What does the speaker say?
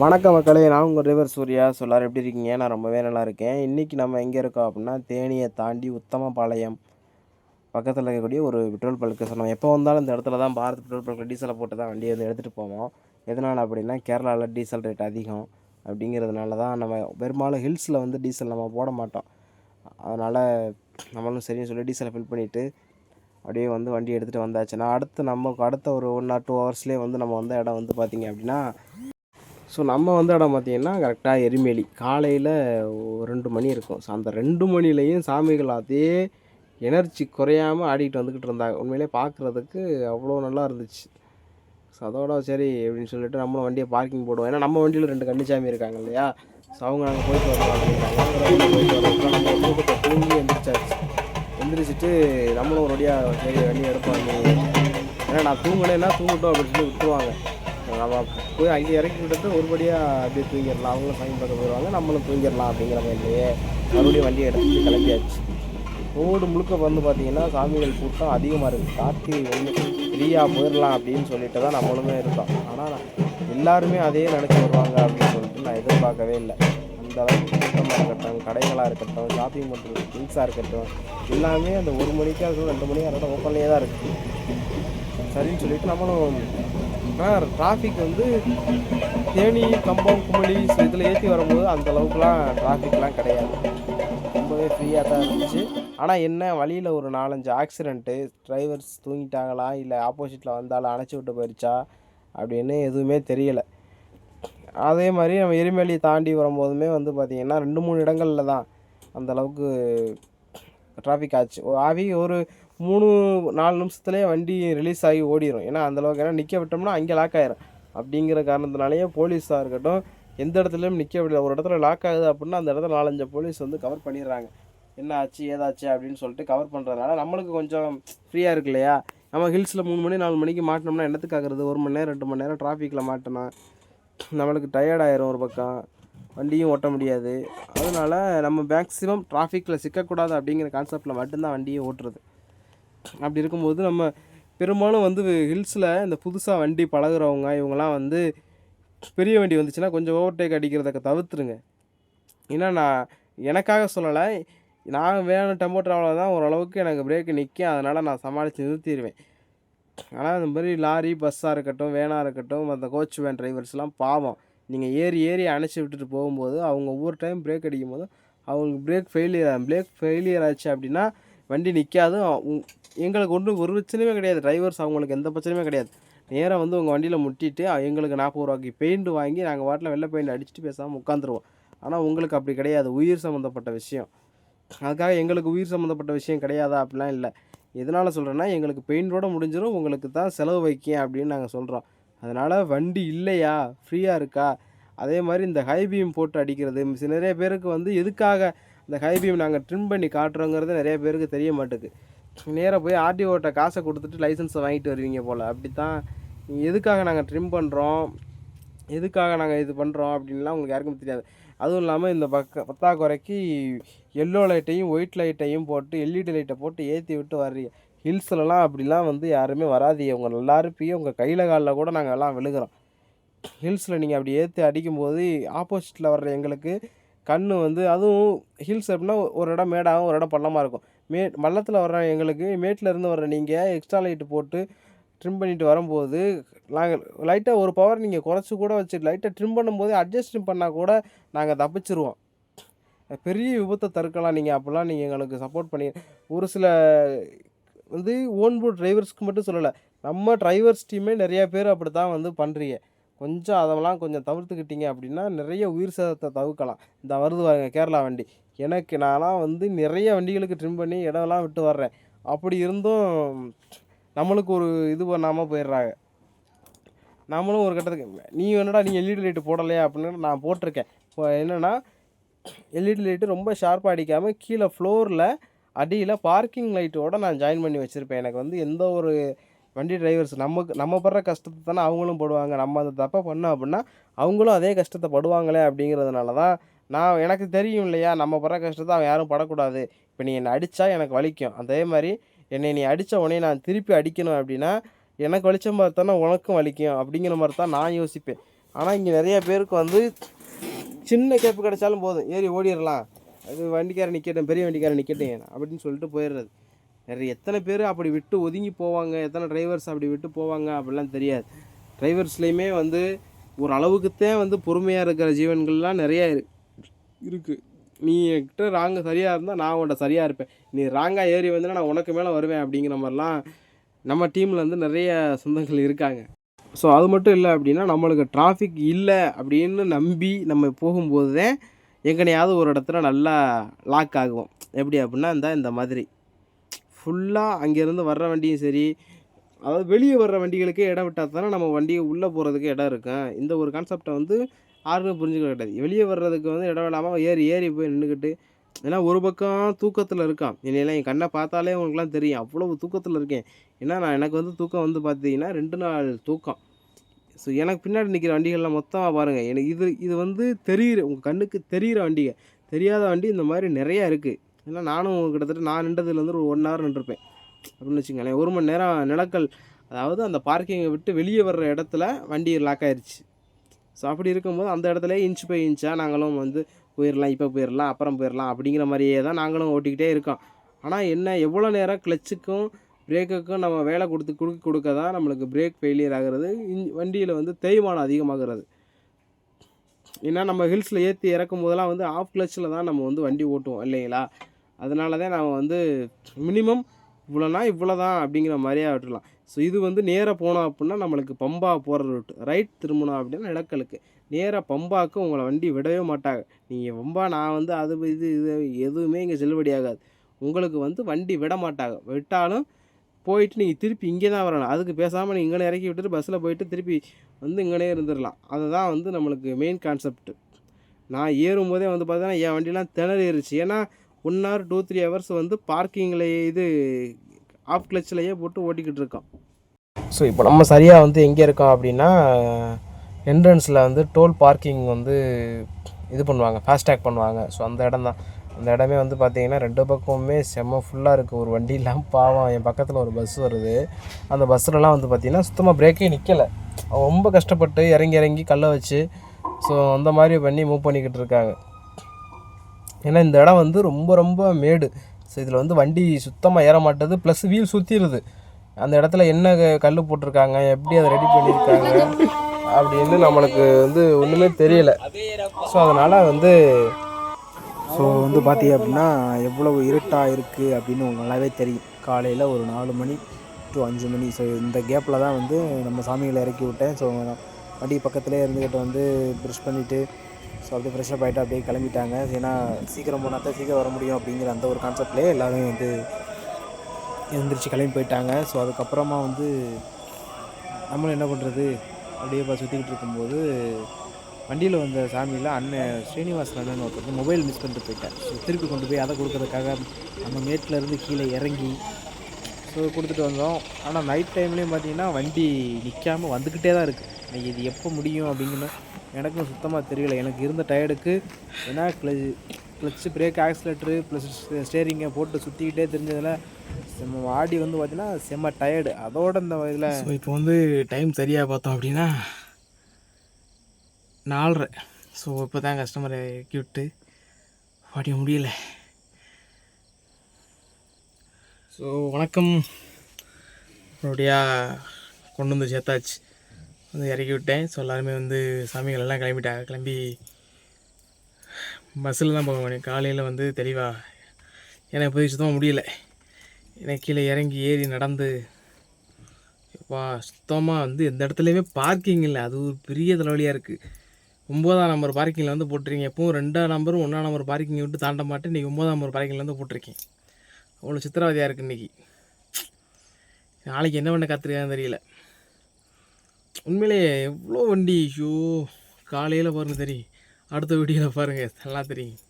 வணக்கம் மக்களே நான் உங்கள் ரிவர் சூர்யா. ஸோ எப்படி இருக்கீங்க? நான் ரொம்பவே நல்லா இருக்கேன். இன்றைக்கி நம்ம எங்கே இருக்கோம் அப்படின்னா தேனியை தாண்டி உத்தமபாளையம் பக்கத்தில் இருக்கக்கூடிய ஒரு பெட்ரோல் பல்க்கு ஸோ நம்ம எப்போ வந்தாலும் இந்த இடத்துல தான் பாரத் பெட்ரோல் பல்கில் டீசலை போட்டு தான் வண்டியை வந்து எடுத்துகிட்டு போவோம். எதனால் அப்படின்னா கேரளாவில் டீசல் ரேட் அதிகம் அப்படிங்கிறதுனால தான் நம்ம பெரும்பாலும் ஹில்ஸில் வந்து டீசல் நம்ம போட மாட்டோம். அதனால் நம்மளும் சரின்னு சொல்லி டீசலை ஃபில் பண்ணிவிட்டு அப்படியே வந்து வண்டி எடுத்துகிட்டு வந்தாச்சுன்னா அடுத்து நமக்கு அடுத்த ஒரு ஒன் ஆர் டூ ஹவர்ஸ்லேயே வந்து நம்ம வந்த இடம் வந்து பார்த்திங்க அப்படின்னா ஸோ நம்ம வந்த இடம் பார்த்தீங்கன்னா கரெக்டாக எரிமேலி. காலையில் ரெண்டு மணி இருக்கும். ஸோ அந்த ரெண்டு மணிலையும் சாமிகள் அதே எனர்ஜி குறையாமல் ஆடிக்கிட்டு வந்துக்கிட்டு இருந்தாங்க. உண்மையிலே பார்க்குறதுக்கு அவ்வளோ நல்லா இருந்துச்சு. ஸோ அதோட சரி அப்படின்னு சொல்லிட்டு நம்மளும் வண்டியை பார்க்கிங் போடுவோம். ஏன்னா நம்ம வண்டியில் ரெண்டு கன்னிச்சாமி இருக்காங்க இல்லையா? ஸோ அவங்க நாங்கள் போயிட்டு வருவோம் அப்படின்னாங்க போயிட்டு நம்ம தூங்கி எந்திரிச்சாச்சு. எந்திரிச்சிட்டு நம்மளும் ஒரு வழியாக சரி வண்டி எடுப்போம் ஏன்னா நான் தூங்கினேன்னா தூங்கட்டும் அப்படின்னு சொல்லி விட்டுருவாங்க. போய் அங்கே இறக்கி விட்டுட்டு ஒருபடியாக அப்படியே தூங்கிடலாம். அவங்களும் சாமி பார்க்க போயிடுவாங்க. நம்மளும் தூங்கிடலாம் அப்படிங்கிற மாதிரியே மறுபடியும் வண்டியை எடுத்துட்டு கிளம்பியாச்சு. ரோடு முழுக்க வந்து பார்த்தீங்கன்னா சாமிகள் கூட்டம் அதிகமாக இருக்குது கார்த்திகை ஒன்று ஃப்ரீயாக போயிடலாம் அப்படின்னு சொல்லிட்டு தான் நம்மளுமே இருக்கோம். ஆனால் எல்லாருமே அதே நினச்சி வருவாங்க அப்படின்னு சொல்லிட்டு நான் எதிர்பார்க்கவே இல்லை. அந்த அளவுக்கு கூட்டமாக இருக்கட்டும் கடைகளாக இருக்கட்டும் ஷாப்பிங் பண்ணுறது திங்ஸாக இருக்கட்டும் எல்லாமே அந்த ஒரு மணிக்காக அது ரெண்டு மணிக்கு அதோட ஓப்பன்லேயே தான் இருக்குது சரின்னு சொல்லிட்டு நம்மளும் ஆனால் டிராஃபிக் வந்து தேனி கம்பம் குமளி இதில் ஏற்றி வரும்போது அந்த அளவுக்குலாம் டிராஃபிக்லாம் கிடையாது. ரொம்பவே ஃப்ரீயாக தான் இருந்துச்சு. ஆனால் என்ன வழியில் ஒரு நாலஞ்சு ஆக்சிடெண்ட்டு டிரைவர்ஸ் தூங்கிட்டாங்களா இல்லை ஆப்போசிட்டில் வந்தாலும் அணைச்சி விட்டு போயிடுச்சா அப்படின்னு எதுவுமே தெரியலை. அதே மாதிரி நம்ம எரிமலையை தாண்டி வரும்போதுமே வந்து பார்த்திங்கன்னா ரெண்டு மூணு இடங்களில் தான் அந்தளவுக்கு டிராஃபிக் ஆச்சு. ஆவி ஒரு மூணு நாலு நிமிஷத்துலேயே வண்டி ரிலீஸ் ஆகி ஓடிடும் ஏன்னா அந்தளவுக்கு ஏன்னா நிற்க விட்டோம்னா அங்கே லாக் ஆயிரும். அப்படிங்கிற காரணத்தினாலேயே போலீஸாக இருக்கட்டும் எந்த இடத்துலையும் நிற்க விடல. ஒரு இடத்துல லாக் ஆகுது அப்படின்னா அந்த இடத்துல நாலஞ்சு போலீஸ் வந்து கவர் பண்ணிடுறாங்க. என்ன ஆச்சு ஏதாச்சு அப்படின்னு சொல்லிட்டு கவர் பண்ணுறதுனால நம்மளுக்கு கொஞ்சம் ஃப்ரீயாக இருக்கு இல்லையா? நம்ம ஹில்ஸில் மூணு மணி நாலு மணிக்கு மாட்டினோம்னா என்னத்துக்காகிறது ஒரு மணி நேரம் ரெண்டு மணி நேரம் டிராஃபிக்கில் மாட்டினா நம்மளுக்கு டயர்டாயிரும் ஒரு பக்கம். வண்டியும் ஓட்ட முடியாது. அதனால நம்ம மேக்ஸிமம் டிராஃபிக்கில் சிக்கக்கூடாது அப்படிங்கிற கான்செப்டில் மட்டும்தான் வண்டியை ஓட்டுறது. அப்படி இருக்கும்போது நம்ம பெரும்பாலும் வந்து ஹில்ஸில் இந்த புதுசாக வண்டி பழகுறவங்க இவங்கெல்லாம் வந்து பெரிய வண்டி வந்துச்சுன்னா கொஞ்சம் ஓவர்டேக் அடிக்கிறத தவிர்த்துருங்க. ஏன்னா நான் எனக்காக சொல்லலை. நான் வேணும் டெம்போ ட்ராவலில் தான் ஓரளவுக்கு எனக்கு பிரேக்கு நிற்கும் அதனால் நான் சமாளித்து நிறுத்திடுவேன் ஆனால் இந்த மாதிரி லாரி பஸ்ஸாக இருக்கட்டும் வேனாக இருக்கட்டும் அந்த கோச் வேன் டிரைவர்ஸ்லாம் பாவம். நீங்கள் ஏறி ஏறி அணைச்சி விட்டுட்டு போகும்போது அவங்க ஒவ்வொரு டைம் பிரேக் அடிக்கும் போது அவங்களுக்கு பிரேக் ஃபெயிலியர் பிரேக் ஃபெயிலியர் ஆச்சு அப்படின்னா வண்டி நிற்காது எங்களுக்கு ஒன்றும் ஒரு பிரச்சனையுமே கிடையாது. டிரைவர்ஸ் அவங்களுக்கு எந்த பிரச்சனையுமே கிடையாது. நேராக வந்து உங்கள் வண்டியில் முட்டிட்டு எங்களுக்கு நாற்பது ரூபாய்க்கு பெயிண்ட் வாங்கி நாங்கள் வாட்டில் வெள்ளை பெயிண்ட் அடிச்சுட்டு பேசாமல் உட்காந்துருவோம் ஆனால் உங்களுக்கு அப்படி கிடையாது. உயிர் சம்மந்தப்பட்ட விஷயம். அதுக்காக எங்களுக்கு உயிர் சம்மந்தப்பட்ட விஷயம் கிடையாதா? அப்படிலாம் இல்லை. எதனால் சொல்கிறேன்னா எங்களுக்கு பெயிண்டோட முடிஞ்சிடும் உங்களுக்கு தான் செலவு வைக்கேன் அப்படின்னு நாங்கள் சொல்கிறோம் அதனால் வண்டி இல்லையா? ஃப்ரீயாக இருக்கா? அதே மாதிரி இந்த ஹை பீம் போட்டு அடிக்கிறது நிறைய பேருக்கு வந்து எதுக்காக இந்த ஹை பீம் நாங்கள் ட்ரிம் பண்ணி காட்டுறோங்கிறது நிறைய பேருக்கு தெரிய மாட்டேங்குது நேராக போய் ஆர்டிஓட்ட காசை கொடுத்துட்டு லைசன்ஸை வாங்கிட்டு வருவீங்க போல். அப்படி தான் எதுக்காக நாங்கள் ட்ரிம் பண்ணுறோம் எதுக்காக நாங்கள் இது பண்ணுறோம் அப்படின்லாம் உங்களுக்கு யாருக்கும் தெரியாது. அதுவும் இல்லாமல் இந்த பக்க பத்தாக்குறைக்கு எல்லோ லைட்டையும் ஒயிட் லைட்டையும் போட்டு எல்இடி லைட்டை போட்டு ஏற்றி விட்டு வர்றீங்க. ஹில்ஸ்லலாம் அப்படிலாம் வந்து யாருமே வராதீங்க. உங்கள் எல்லாருப்பையும் உங்கள் கையில் காலில் கூட நாங்கள் எல்லாம் விழுகிறோம். ஹில்ஸில் நீங்கள் அப்படி ஏற்றி அடிக்கும்போது ஆப்போசிட்டில் வர்ற எங்களுக்கு கண் வந்து அதுவும் ஹில்ஸ் அப்படின்னா ஒரு இடம் மேடாகவும் ஒரு இடம் பள்ளமாக இருக்கும். மே பள்ளத்தில் வர்ற எங்களுக்கு மேட்டில் இருந்து வர்ற நீங்கள் எக்ஸ்ட்ரா லைட்டு போட்டு ட்ரிம் பண்ணிட்டு வரும்போது நாங்கள் லைட்டாக ஒரு பவர் நீங்கள் குறைச்சி கூட வச்சு லைட்டாக ட்ரிம் பண்ணும்போது அட்ஜஸ்ட் பண்ணால் கூட நாங்கள் தப்பிச்சிருவோம். பெரிய விபத்தை தடுக்கலாம் நீங்கள் அப்போல்லாம் நீங்கள் எங்களுக்கு சப்போர்ட் பண்ணி ஒரு சில வந்து ஓன் போர்ட் டிரைவர்ஸ்க்கு மட்டும் சொல்லலை நம்ம டிரைவர்ஸ் டீமே நிறையா பேர் அப்படி தான் வந்து பண்ணுறீங்க கொஞ்சம் அதெல்லாம் கொஞ்சம் தவிர்த்துக்கிட்டீங்க அப்படின்னா நிறைய உயிர் சேதத்தை தவிர்க்கலாம். இந்த வருது பாருங்க கேரளா வண்டி. எனக்கு நான்லாம் வந்து நிறைய வண்டிகளுக்கு ட்ரிம் பண்ணி இடம்லாம் விட்டு வர்றேன். அப்படி இருந்தும் நம்மளுக்கு ஒரு இது பண்ணாமல் போயிடுறாங்க. நம்மளும் ஒரு கட்டத்துக்கு நீ என்னடா நீ எல்இடி லைட்டு போடலையா அப்படின்னு நான் போட்டிருக்கேன். இப்போ என்னென்னா எல்இடி லைட்டு ரொம்ப ஷார்ப்பாக அடிக்காமல் கீழே ஃப்ளோரில் அடியில் பார்க்கிங் லைட்டோட நான் ஜாயின் பண்ணி வச்சுருப்பேன். எனக்கு வந்து எந்த ஒரு வண்டி டிரைவர்ஸ் நமக்கு நம்ம படுற கஷ்டத்தை தானே அவங்களும் படுவாங்க. நம்ம அந்த தப்பை பண்ணோம் அப்படின்னா அவங்களும் அதே கஷ்டத்தை படுவாங்களே அப்படிங்கிறதுனால தான் நான் எனக்கு தெரியும் இல்லையா நம்ம படுற கஷ்டத்தை அவன் யாரும் படக்கூடாது. இப்போ நீ என்னை அடித்தா எனக்கு வலிக்கும். அதே மாதிரி என்னை நீ அடித்த உடனே நான் திருப்பி அடிக்கணும் அப்படின்னா எனக்கு வலித்த மாதிரி தானே உனக்கும் வலிக்கும் அப்படிங்கிற மாதிரி தான் நான் யோசிப்பேன். ஆனால் இங்கே நிறைய பேருக்கு வந்து சின்ன கேப்பு கிடைச்சாலும் போதும். ஏறி ஓடிடலாம். அது வண்டிக்காரன் நிற்கட்டும் பெரிய வண்டிக்காரன் நிற்கட்டும் அப்படின்னு சொல்லிட்டு போயிடுறது. நிறைய எத்தனை பேர் அப்படி விட்டு ஒதுங்கி போவாங்க எத்தனை டிரைவர்ஸ் அப்படி விட்டு போவாங்க அப்படிலாம் தெரியாது. டிரைவர்ஸ்லேயுமே வந்து ஒரு அளவுக்குத்தான் வந்து பொறுமையாக இருக்கிற ஜீவன்கள்லாம் நிறையா இருக்குது நீ என்கிட்ட ராங்கு சரியாக இருந்தால் நான் உன்கிட்ட சரியாக இருப்பேன். நீ ராங்காக ஏறி வந்தேன்னா நான் உனக்கு மேலே வருவேன் அப்படிங்கிற மாதிரிலாம் நம்ம டீமில் வந்து நிறைய சொந்தங்கள் இருக்காங்க. ஸோ அது மட்டும் இல்லை அப்படின்னா நம்மளுக்கு டிராஃபிக் இல்லை அப்படின்னு நம்பி நம்ம போகும்போது தான் எங்கனையாவது ஒரு இடத்துல நல்லா லாக் ஆகுவோம். எப்படி அப்படின்னா இந்த இந்த மாதிரி. ஃபுல்லாக அங்கேருந்து வர்ற வண்டியும் சரி அதாவது வெளியே வர்ற வண்டிகளுக்கே இடம் விட்டால் தானே நம்ம வண்டியை உள்ளே போகிறதுக்கு இடம் இருக்கும் இந்த ஒரு கான்செப்டை வந்து யாருமே புரிஞ்சுக்க கிடையாது. வெளியே வர்றதுக்கு வந்து இடம் இல்லாமல் ஏறி ஏறி போய் நின்றுக்கிட்டு ஏன்னா ஒரு பக்கம் தூக்கத்தில் இருக்கான். என்னையெல்லாம் என் கண்ணை பார்த்தாலே உங்களுக்குலாம் தெரியும். அவ்வளவு தூக்கத்தில் இருக்கேன். ஏன்னா நான் எனக்கு வந்து தூக்கம் வந்து பார்த்தீங்கன்னா ரெண்டு நாள் தூக்கம். ஸோ எனக்கு பின்னாடி நிற்கிற வண்டிகள்லாம் மொத்தமாக பாருங்கள் எனக்கு இது இது வந்து தெரியுற உங்கள் கண்ணுக்கு தெரிகிற வண்டிங்க. தெரியாத வண்டி இந்த மாதிரி நிறையா இருக்குது ஏன்னா நானும் கிட்டத்தட்ட நான் நின்றதுலேருந்து ஒரு ஒன் ஹவர் நின்றுருப்பேன். அப்படின்னு வச்சுக்கோங்களேன். ஒரு மணி நேரம் நிலக்கல் அதாவது அந்த பார்க்கிங்கை விட்டு வெளியே வர்ற இடத்துல வண்டி லாக் ஆயிடுச்சு ஸோ அப்படி இருக்கும்போது அந்த இடத்துல இன்ச் பை இன்ச்சாக நாங்களும் வந்து போயிடலாம் இப்போ போயிடலாம் அப்புறம் போயிடலாம் அப்படிங்கிற மாதிரியே தான் நாங்களும் ஓட்டிக்கிட்டே இருக்கோம். ஆனால் என்ன எவ்வளோ நேரம் கிளச்சுக்கும் பிரேக்குக்கும் நம்ம வேலை கொடுத்து கொடுக்க கொடுக்க தான் நம்மளுக்கு பிரேக் ஃபெயிலியர் ஆகிறது. இன் வண்டியில் வந்து தேய்மானம் அதிகமாகிறது. ஏன்னா நம்ம ஹில்ஸில் ஏற்றி இறக்கும் போதெல்லாம் வந்து ஆஃப் கிளச்சில் தான் நம்ம வந்து வண்டி ஓட்டுவோம் இல்லைங்களா? அதனால தான் நாம் வந்து மினிமம் இவ்வளோனா இவ்வளோ தான் அப்படிங்கிற மாதிரியே விட்டுலாம் ஸோ இது வந்து நேராக போனோம் அப்படின்னா நம்மளுக்கு பம்பா போகிற ரூட் ரைட் திரும்பணும் அப்படின்னா இடக்கலுக்கு நேராக பம்பாவுக்கு உங்களை வண்டி விடவே மாட்டாங்க. நீங்கள் பம்பா நான் வந்து அது இது இது எதுவுமே இங்கே செல்லுபடி ஆகாது. உங்களுக்கு வந்து வண்டி விட மாட்டாங்க. விட்டாலும் போயிட்டு நீங்கள் திருப்பி இங்கே தான் வரணும். அதுக்கு பேசாமல் நீங்கள் இங்கே இறக்கி விட்டுட்டு பஸ்ஸில் போயிட்டு திருப்பி வந்து இங்கனே இருந்துடலாம். அதுதான் வந்து நம்மளுக்கு மெயின் கான்செப்ட் நான் ஏறும்போதே வந்து பார்த்தீங்கன்னா என் வண்டிலாம் திணறிடுச்சு ஏன்னா one hour two three hours வந்து பார்க்கிங்லேயே இது ஆஃப் கிளச்சிலேயே போட்டு ஓட்டிக்கிட்டு இருக்கோம் ஸோ இப்போ நம்ம சரியாக வந்து எங்கே இருக்கோம் அப்படின்னா என்ட்ரன்ஸில் வந்து டோல் பார்க்கிங் வந்து இது பண்ணுவாங்க ஃபாஸ்டேக் பண்ணுவாங்க. ஸோ அந்த இடம் தான். அந்த இடமே வந்து பார்த்திங்கன்னா ரெண்டு பக்கமுமே செம்ம ஃபுல்லாக இருக்குது ஒரு வண்டி இல்லாமல் பாவம் என் பக்கத்தில் ஒரு பஸ் வருது. அந்த பஸ்லலாம் வந்து பார்த்திங்கன்னா சுத்தமாக பிரேக்கே நிற்கலை ரொம்ப கஷ்டப்பட்டு இறங்கி இறங்கி கல்லை வச்சு ஸோ அந்த மாதிரி பண்ணி மூவ் பண்ணிக்கிட்டு இருக்காங்க ஏன்னா இந்த இடம் வந்து ரொம்ப ரொம்ப மேடு. ஸோ இதில் வந்து வண்டி சுத்தமாக ஏற மாட்டேது. ப்ளஸ் வீல் சுற்றிடுது அந்த இடத்துல என்ன கல் போட்டிருக்காங்க? எப்படி அதை ரெடி பண்ணியிருக்காங்க? அப்படின்னு நம்மளுக்கு வந்து ஒன்றுமே தெரியலை. ஸோ அதனால் வந்து ஸோ வந்து பார்த்தீங்க அப்படின்னா எவ்வளவு இருட்டாக இருக்குது அப்படின்னு உங்களுக்கு நல்லாவே தெரியும். காலையில் ஒரு நாலு மணி டு அஞ்சு மணி. ஸோ இந்த கேப்பில் தான் வந்து நம்ம சாமிகளை இறக்கி விட்டேன். ஸோ வண்டி பக்கத்துலேயே இருந்துக்கிட்டு வந்து ப்ரஷ் பண்ணிவிட்டு ஸோ அப்படியே ஃப்ரெஷ்ஷப் ஆகிட்டு அப்படியே கிளம்பிட்டாங்க. ஏன்னா சீக்கிரம் போனால் தான் சீக்கிரம் வர முடியும் அப்படிங்கிற அந்த ஒரு கான்செப்ட்லேயே எல்லோரும் வந்து எழுந்திரிச்சு கிளம்பி போயிட்டாங்க. ஸோ அதுக்கப்புறமா வந்து நம்மளும் என்ன பண்ணுறது அப்படியே இப்போ சுற்றிக்கிட்டு இருக்கும்போது வண்டியில் வந்த சாமியில் அண்ணன் ஸ்ரீனிவாசன் அண்ணன் ஒருத்தர் மொபைல் மிஸ் பண்ணிட்டு போயிட்டேன் ஸோ திருப்பி கொண்டு போய் அதை கொடுக்கறதுக்காக நம்ம மேட்டில் இருந்து கீழே இறங்கி ஸோ கொடுத்துட்டு வந்தோம். ஆனால் நைட் டைம்லேயும் பார்த்தீங்கன்னா வண்டி நிற்காமல் வந்துக்கிட்டே தான் இருக்குது இது எப்போ முடியும் அப்படிங்கிற எனக்கும் சுத்தமாக தெரியல. எனக்கு இருந்த டயர்டுக்கு ஏன்னா clutch clutch brake accelerator plus ஸ்டேரிங்கை போட்டு சுற்றிக்கிட்டே தெரிஞ்சதில் செம்ம வாடி வந்து பார்த்தீங்கன்னா செம்ம டயர்டு அதோட இந்த இதில் இப்போ வந்து டைம் சரியாக பார்த்தோம் அப்படின்னா நாலரை. ஸோ இப்போ தான் கஸ்டமரை இறக்கி விட்டு முடியல. ஸோ வணக்கம். அப்படியா கொண்டு வந்து சேர்த்தாச்சு. வந்து இறக்கி விட்டேன். ஸோ எல்லாருமே வந்து சாமிகள் எல்லாம் கிளம்பிட்டாங்க. கிளம்பி பஸ்ஸில் தான் போக முடியும். காலையில் வந்து தெளிவாக எனக்கு போய் சுத்தமாக முடியல. எனக்கு கீழே இறங்கி ஏறி நடந்து வா சுத்தமாக வந்து எந்த இடத்துலையுமே பார்க்கிங் இல்லை. அது ஒரு பெரிய தலைவலியாக இருக்குது ஒம்போதாம் நம்பர் பார்க்கிங்கில் வந்து போட்டிருக்கீங்க. எப்பவும் ரெண்டாம் நம்பரும் ஒன்றாம் நம்பர் பார்க்கிங் விட்டு தாண்ட மாட்டேன். இன்றைக்கி ஒம்போதாம் நம்பர் பார்க்கிங்கில் வந்து போட்டிருக்கேன். அவ்வளோ சித்திரவதையாக இருக்குது இன்றைக்கி நாளைக்கு என்ன பண்ண காத்திருக்கான்னு தெரியல. உண்மையிலே எவ்வளோ வண்டி ஐயோ காலையில் பாருங்கள் தெரியும் அடுத்த வீடியோவில் பாருங்கள் நல்லா தெரியும்.